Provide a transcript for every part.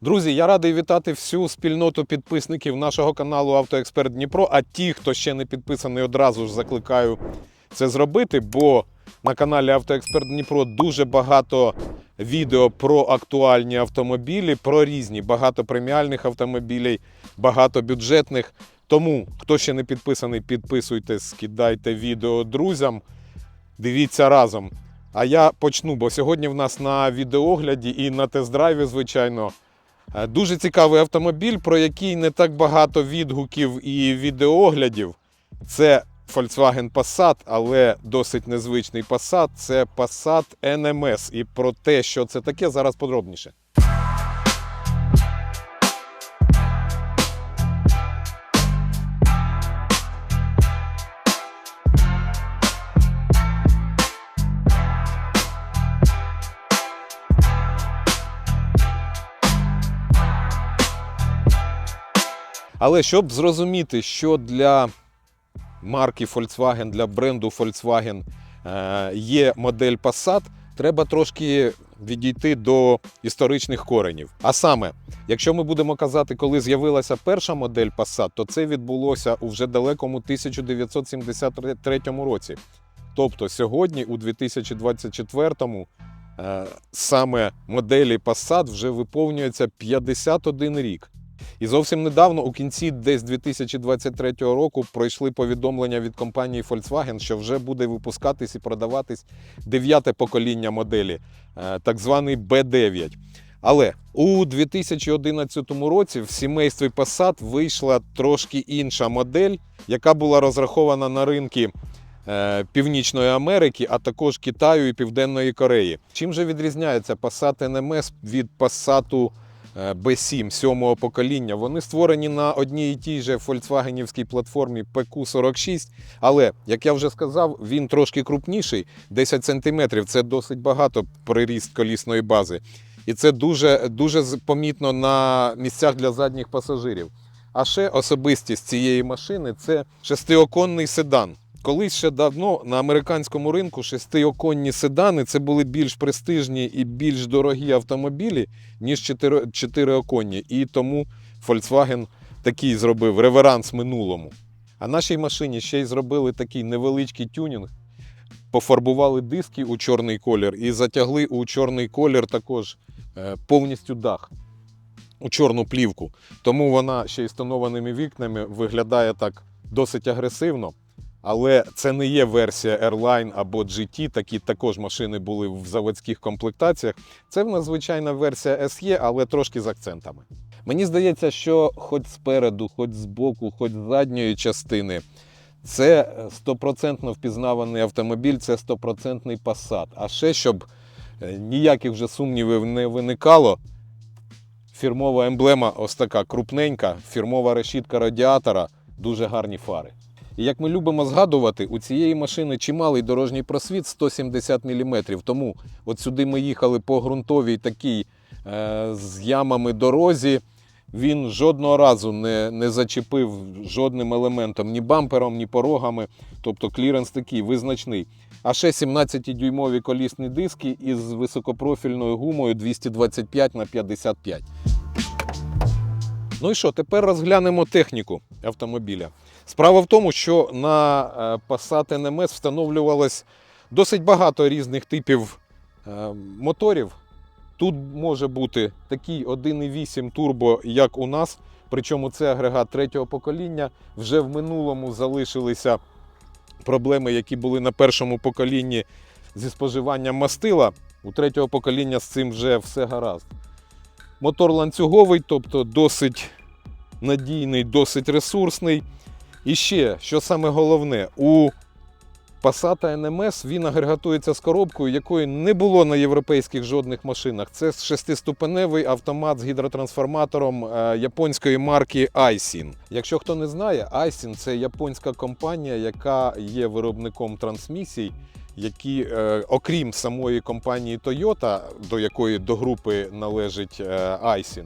Друзі, я радий вітати всю спільноту підписників нашого каналу Автоексперт Дніпро. А ті, хто ще не підписаний, одразу ж закликаю це зробити, бо на каналі Автоексперт Дніпро дуже багато відео про актуальні автомобілі, про різні, багато преміальних автомобілів, багато бюджетних. Тому, хто ще не підписаний, підписуйтесь, кидайте відео друзям, дивіться разом. А я почну, бо сьогодні в нас на відеогляді і на тест-драйві, звичайно, дуже цікавий автомобіль, про який не так багато відгуків і відеоглядів. Це Volkswagen Passat, але досить незвичний Passat. Це Passat NMS. І про те, що це таке, зараз подробніше. Але щоб зрозуміти, що для марки Volkswagen, для бренду Volkswagen е, є модель Passat, треба трошки відійти до історичних коренів. А саме, якщо ми будемо казати, коли з'явилася перша модель Passat, то це відбулося у вже далекому 1973 році. Тобто сьогодні, у 2024-му, е, саме моделі Passat вже виповнюється 51 рік. І зовсім недавно, у кінці десь 2023 року, пройшли повідомлення від компанії Volkswagen, що вже буде випускатись і продаватись дев'яте покоління моделі, е, так званий B9. Але у 2011 році в сімействі Passat вийшла трошки інша модель, яка була розрахована на ринки е, Північної Америки, а також Китаю і Південної Кореї. Чим же відрізняється Passat NMS від Passat B7 сьомого покоління? Вони створені на одній і тій же фольксвагенівській платформі PQ46, але, як я вже сказав, він трошки крупніший, 10 см. Це досить багато приріст колісної бази. І це дуже, дуже помітно на місцях для задніх пасажирів. А ще особистість цієї машини це шестиоконний седан. Колись ще давно на американському ринку шестиоконні седани це були більш престижні і більш дорогі автомобілі, ніж чотири- чотириоконні. І тому Volkswagen такий зробив реверанс минулому. А нашій машині ще й зробили такий невеличкий тюнінг, пофарбували диски у чорний колір і затягли у чорний колір також е, повністю дах у чорну плівку. Тому вона ще й з тонованими вікнами виглядає так досить агресивно. Але це не є версія Airline або GT, такі також машини були в заводських комплектаціях. Це в нас звичайна версія SE, але трошки з акцентами. Мені здається, що хоч спереду, хоч збоку, хоч з задньої частини, це стопроцентно впізнаваний автомобіль, це стопроцентний Passat. А ще щоб е, ніяких вже сумнівів не виникало, фірмова емблема ось така крупненька, фірмова решітка радіатора, дуже гарні фари. І як ми любимо згадувати, у цієї машини чималий дорожній просвіт 170 мм. Тому от сюди ми їхали по ґрунтовій такій е, з ямами дорозі. Він жодного разу не, не зачепив жодним елементом, ні бампером, ні порогами. Тобто кліренс такий визначний. А ще 17-дюймові колісні диски із високопрофільною гумою 225 на 55. Ну і що, тепер розглянемо техніку автомобіля. Справа в тому, що на е, Passat NMS встановлювалось досить багато різних типів е, моторів. Тут може бути такий 1,8 турбо, як у нас. Причому це агрегат третього покоління. Вже в минулому залишилися проблеми, які були на першому поколінні зі споживанням мастила. У третього покоління з цим вже все гаразд. Мотор ланцюговий, тобто досить надійний, досить ресурсний. І ще, що саме головне, у Passat NMS він агрегатується з коробкою, якої не було на європейських жодних машинах. Це шестиступеневий автомат з гідротрансформатором е, японської марки Aisin. Якщо хто не знає, Aisin – це японська компанія, яка є виробником трансмісій, які, е, окрім самої компанії Toyota, до якої до групи належить е, Aisin,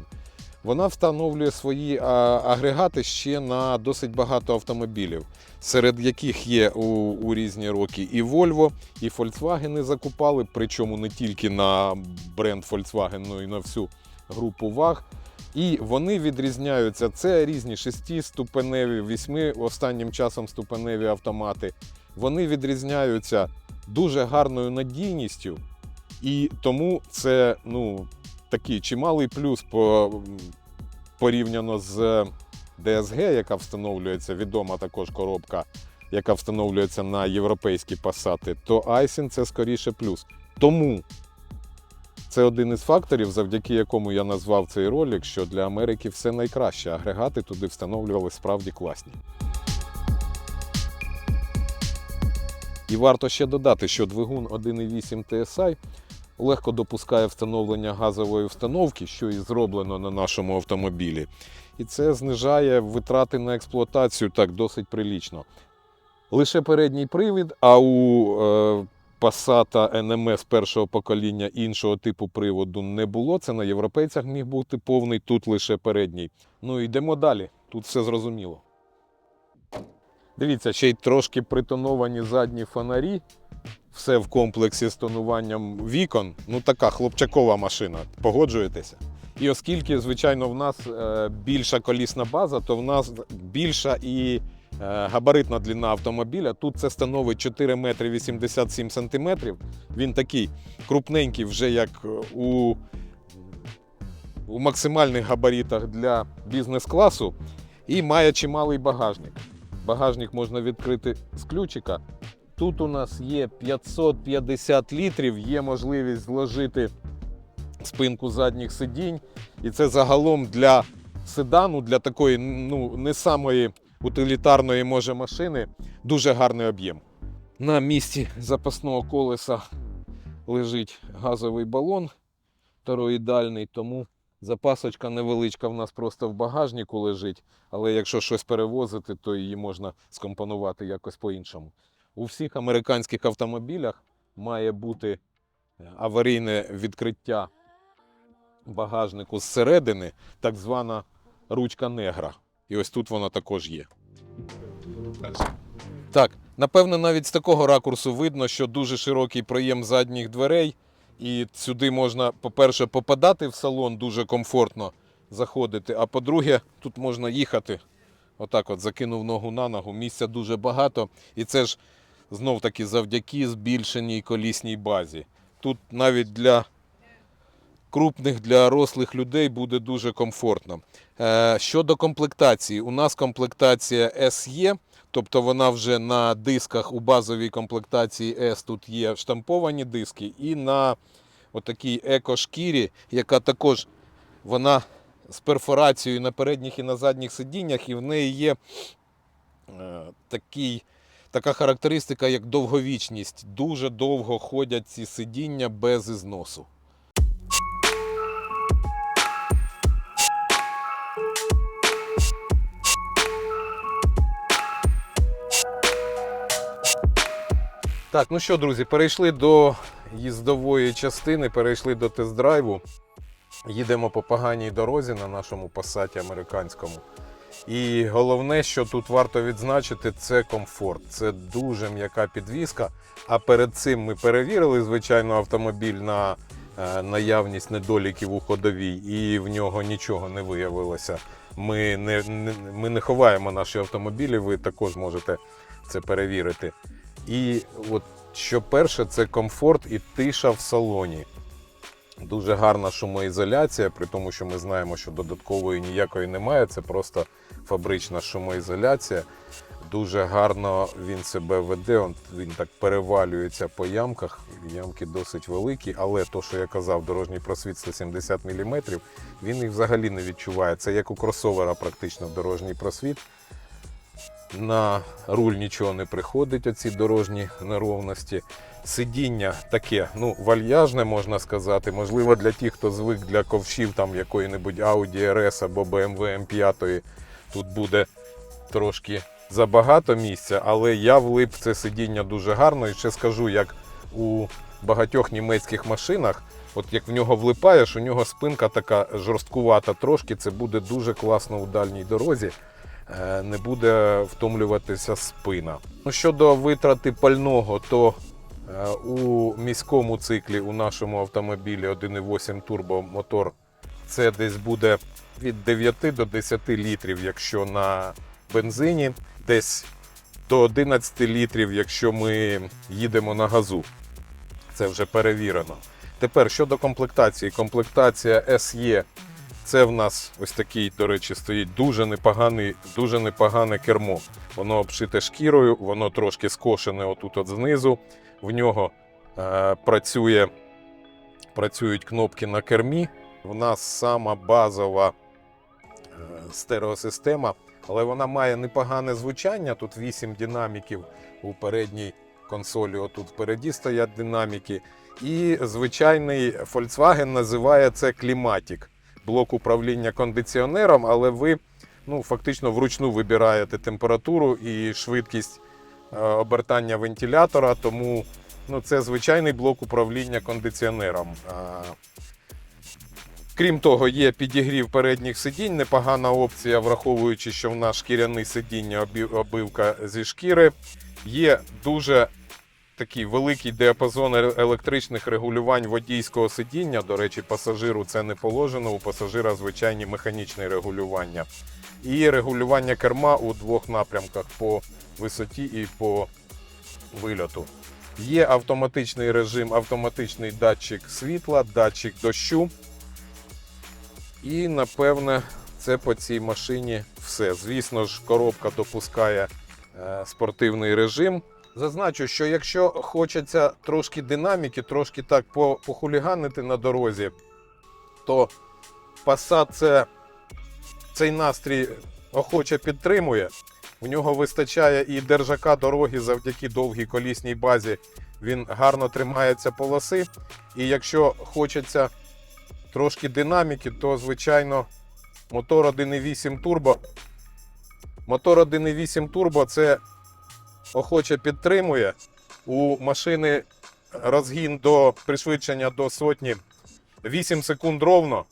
вона встановлює свої агрегати ще на досить багато автомобілів, серед яких є у, у різні роки і Volvo, і Volkswagen закупали, причому не тільки на бренд Volkswagen, але й на всю групу ВАГ. І вони відрізняються. Це різні шестиступеневі, вісьми останнім часом ступеневі автомати. Вони відрізняються дуже гарною надійністю, і тому це ну, такий чималий плюс по, порівняно з DSG, яка встановлюється, відома також коробка, яка встановлюється на європейські пасати, то Айсін це скоріше плюс. Тому це один із факторів, завдяки якому я назвав цей ролик, що для Америки все найкраще. Агрегати туди встановлювали справді класні. І варто ще додати, що двигун 1.8 TSI легко допускає встановлення газової установки, що і зроблено на нашому автомобілі. І це знижає витрати на експлуатацію так досить прилічно. Лише передній привід, а у е, Passat NMS першого покоління іншого типу приводу не було. Це на європейцях міг бути повний, тут лише передній. Ну йдемо далі. Тут все зрозуміло. Дивіться, ще й трошки притоновані задні фонарі. Все в комплексі з тонуванням вікон. Ну така хлопчакова машина. Погоджуєтеся? І оскільки, звичайно, в нас е, більша колісна база, то в нас більша і е, габаритна длина автомобіля. Тут це становить 4 метри 87 сантиметрів. Він такий крупненький, вже як у, у максимальних габаритах для бізнес-класу, і має чималий багажник. Багажник можна відкрити з ключика. Тут у нас є 550 літрів, є можливість зложити спинку задніх сидінь. І це загалом для седану, для такої ну, не самої утилітарної може машини дуже гарний об'єм. На місці запасного колеса лежить газовий балон тороїдальний, тому запасочка невеличка в нас просто в багажнику лежить. Але якщо щось перевозити, то її можна скомпонувати якось по-іншому. У всіх американських автомобілях має бути аварійне відкриття багажнику зсередини, так звана ручка негра. І ось тут вона також є. Так, напевно, навіть з такого ракурсу видно, що дуже широкий проєм задніх дверей. І сюди можна, по-перше, попадати в салон дуже комфортно заходити. А по-друге, тут можна їхати. Отак от закинув ногу на ногу. Місця дуже багато. І це ж знов таки завдяки збільшеній колісній базі. Тут навіть для крупних, для рослих людей буде дуже комфортно. Е, Щодо комплектації, у нас комплектація SE, тобто вона вже на дисках у базовій комплектації S тут є штамповані диски, і на отакій екошкірі, яка також вона з перфорацією на передніх і на задніх сидіннях, і в неї є е, такий, така характеристика, як довговічність. Дуже довго ходять ці сидіння без ізносу. Так, ну що, друзі, перейшли до їздової частини, перейшли до тест-драйву. Їдемо по поганій дорозі на нашому пасаті американському. І головне, що тут варто відзначити, це комфорт. Це дуже м'яка підвізка. А перед цим ми перевірили, звичайно, автомобіль на е, наявність недоліків у ходовій, і в нього нічого не виявилося. Ми не, не, ми не ховаємо наші автомобілі, ви також можете це перевірити. І от що перше, це комфорт і тиша в салоні. Дуже гарна шумоізоляція, при тому, що ми знаємо, що додаткової ніякої немає. Це просто фабрична шумоізоляція. Дуже гарно він себе веде. Він так перевалюється по ямках. Ямки досить великі, але то, що я казав, дорожній просвіт 170 мм, він їх взагалі не відчуває. Це як у кросовера, практично дорожній просвіт. На руль нічого не приходить, оці дорожні неровності. Сидіння таке, ну, вальяжне, можна сказати. Можливо, для тих, хто звик для ковшів там якої-небудь Audi RS або BMW M5, тут буде трошки забагато місця, але я влип це сидіння дуже гарно. І ще скажу, як у багатьох німецьких машинах, от як в нього влипаєш, у нього спинка така жорсткувата трошки, це буде дуже класно у дальній дорозі. Е, Не буде втомлюватися спина. Ну, щодо витрати пального, то у міському циклі у нашому автомобілі 1.8 турбомотор це десь буде від 9 до 10 літрів, якщо на бензині, десь до 11 літрів, якщо ми їдемо на газу. Це вже перевірено. Тепер щодо комплектації. Комплектація SE це в нас ось такий, до речі, стоїть дуже непоганий, дуже непогане кермо. Воно обшите шкірою, воно трошки скошене отут от знизу. В нього е, працює, працюють кнопки на кермі. В нас сама базова е, стереосистема, але вона має непогане звучання. Тут 8 динаміків у передній консолі. Отут впереді стоять динаміки. І звичайний Volkswagen називає це кліматик блок управління кондиціонером, але ви ну, фактично вручну вибираєте температуру і швидкість обертання вентилятора, тому ну, це звичайний блок управління кондиціонером. Крім того, є підігрів передніх сидінь, непогана опція, враховуючи, що в нас шкіряне сидіння, обивка зі шкіри. Є дуже такий великий діапазон е- електричних регулювань водійського сидіння. До речі, пасажиру це не положено. У пасажира звичайні механічні регулювання. І регулювання керма у двох напрямках по висоті і по вильоту. Є автоматичний режим, автоматичний датчик світла, датчик дощу. І напевне, це по цій машині все. Звісно ж, коробка допускає е, спортивний режим. Зазначу, що якщо хочеться трошки динаміки, трошки так похуліганити на дорозі, то Passat це, цей настрій охоче підтримує. У нього вистачає і держака дороги завдяки довгій колісній базі. Він гарно тримається полоси. І якщо хочеться трошки динаміки, то звичайно мотор 1.8 турбо. Мотор 1.8 турбо це охоче підтримує. У машини розгін до пришвидшення до сотні 8 секунд ровно,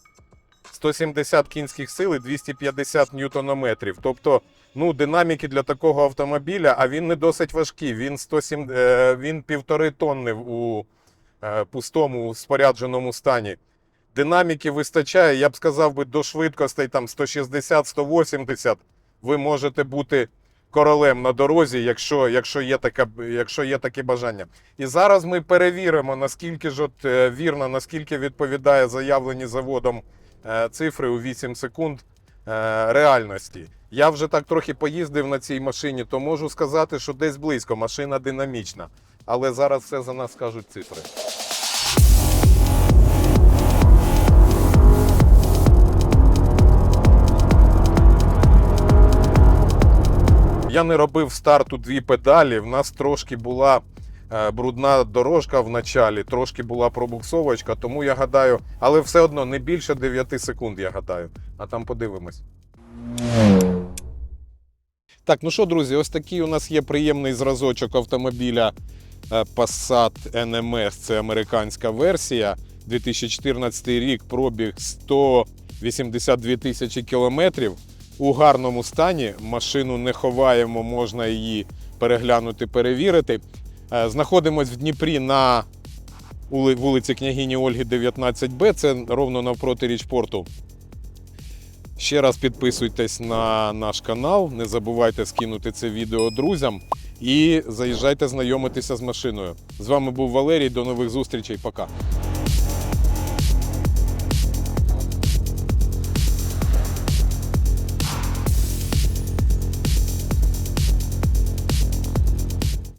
170 кінських сил і 250 ньютонометрів. Тобто, ну, динаміки для такого автомобіля, а він не досить важкий. Він 107, е, він півтори тонни у е, пустому спорядженому стані. Динаміки вистачає, я б сказав би, до швидкостей там 160-180 ви можете бути королем на дорозі, якщо, якщо, є таке, якщо є таке бажання. І зараз ми перевіримо, наскільки ж от, е, вірно, наскільки відповідає заявлені заводом цифри у 8 секунд е, реальності. Я вже так трохи поїздив на цій машині, то можу сказати, що десь близько машина динамічна. Але зараз все за нас скажуть цифри. Я не робив старту дві педалі. В нас трошки була е, брудна дорожка в началі, трошки була пробуксовочка, тому я гадаю, але все одно не більше 9 секунд, я гадаю. А там подивимось. Так, ну що, друзі, ось такий у нас є приємний зразочок автомобіля е, Passat NMS. Це американська версія. 2014 рік, пробіг 182 тисячі кілометрів. У гарному стані. Машину не ховаємо, можна її переглянути, перевірити. Е, Знаходимось в Дніпрі на вулиці княгині Ольги 19Б. Це ровно навпроти річпорту. Ще раз підписуйтесь на наш канал, не забувайте скинути це відео друзям і заїжджайте знайомитися з машиною. З вами був Валерій. До нових зустрічей. Пока.